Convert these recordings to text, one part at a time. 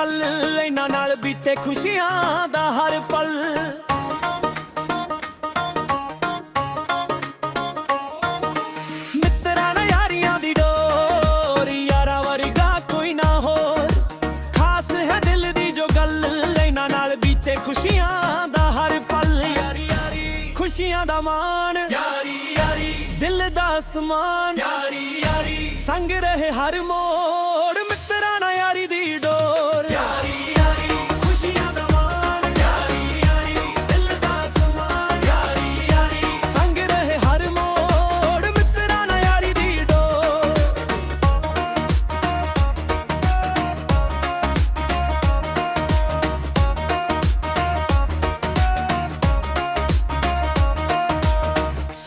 ਗੱਲ ਇਹਨਾਂ ਨਾਲ ਬੀਤੇ ਖੁਸ਼ੀਆਂ ਦਾ ਹਰ ਪਲ। ਮਿੱਤਰਾਂ ਨਾਲ ਯਾਰੀਆਂ ਦੀ ਡੋਰ ਯਾਰਾਂ ਵਰਗਾ ਕੋਈ ਨਾ ਹੋਰ। ਖਾਸ ਹੈ ਦਿਲ ਦੀ ਜੋ ਗੱਲ ਇਹਨਾਂ ਨਾਲ ਬੀਤੇ ਖੁਸ਼ੀਆਂ ਦਾ ਹਰ ਪਲ। ਯਾਰੀ ਯਾਰੀ। ਖੁਸ਼ੀਆਂ ਦਾ ਮਾਣ। ਯਾਰੀ ਯਾਰੀ। ਦਿਲ ਦਾ ਅਸਮਾਨ। ਯਾਰੀ ਯਾਰੀ। ਸੰਗ ਰਹੇ ਹਰ ਮੋੜ।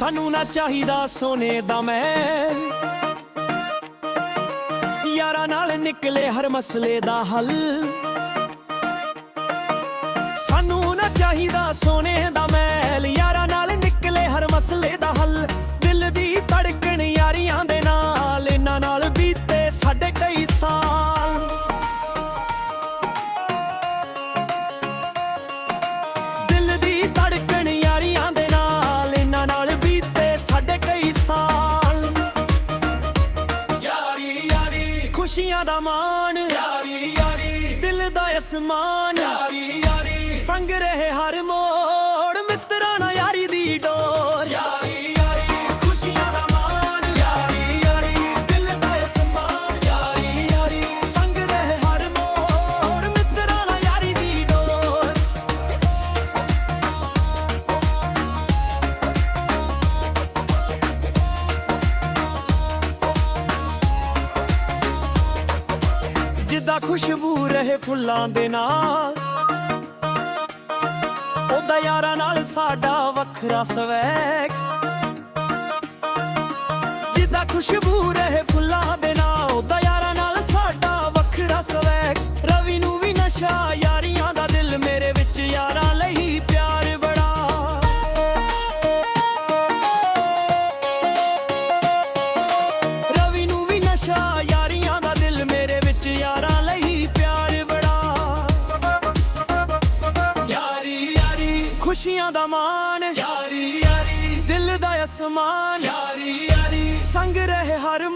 ਸਾਨੂੰ ਨਾ ਚਾਹੀਦਾ ਸੋਨੇ ਦਾ ਮਹਿਲ ਯਾਰਾਂ ਨਾਲ ਨਿਕਲੇ ਹਰ ਮਸਲੇ ਦਾ ਹੱਲ। ਸਾਨੂੰ ਨਾ ਚਾਹੀਦਾ ਸੋਨੇ ਦਾ ਮਹਿਲ, ਯਾਰਾਂ ਖੁਸ਼ੀਆਂ ਦਾ ਮਾਣ। ਯਾਰੀ ਯਾਰੀ। ਦਿਲ ਦਾ ਅਸਮਾਨ। ਯਾਰੀ ਯਾਰੀ। ਸੰਗ ਜਿੱਦਾਂ ਖੁਸ਼ਬੂ ਰਹੇ ਫੁੱਲਾਂ ਦੇ ਨਾਲ। ਉਹਦਾ ਯਾਰਾਂ ਨਾਲ ਸਾਡਾ ਵੱਖਰਾ ਸਵੈਗ। ਜਿੱਦਾਂ ਖੁਸ਼ਬੂ ਰਹੇ ਫੁੱਲਾਂ ਦੇ ਨਾਲ ਖੁਸ਼ੀਆਂ ਦਾ ਮਾਨ ਯਾਰੀ ਯਾਰੀ। ਦਿਲ ਦਾ ਅਸਮਾਨ। ਯਾਰੀ ਯਾਰੀ। ਸੰਗ ਰਹੇ ਹਰ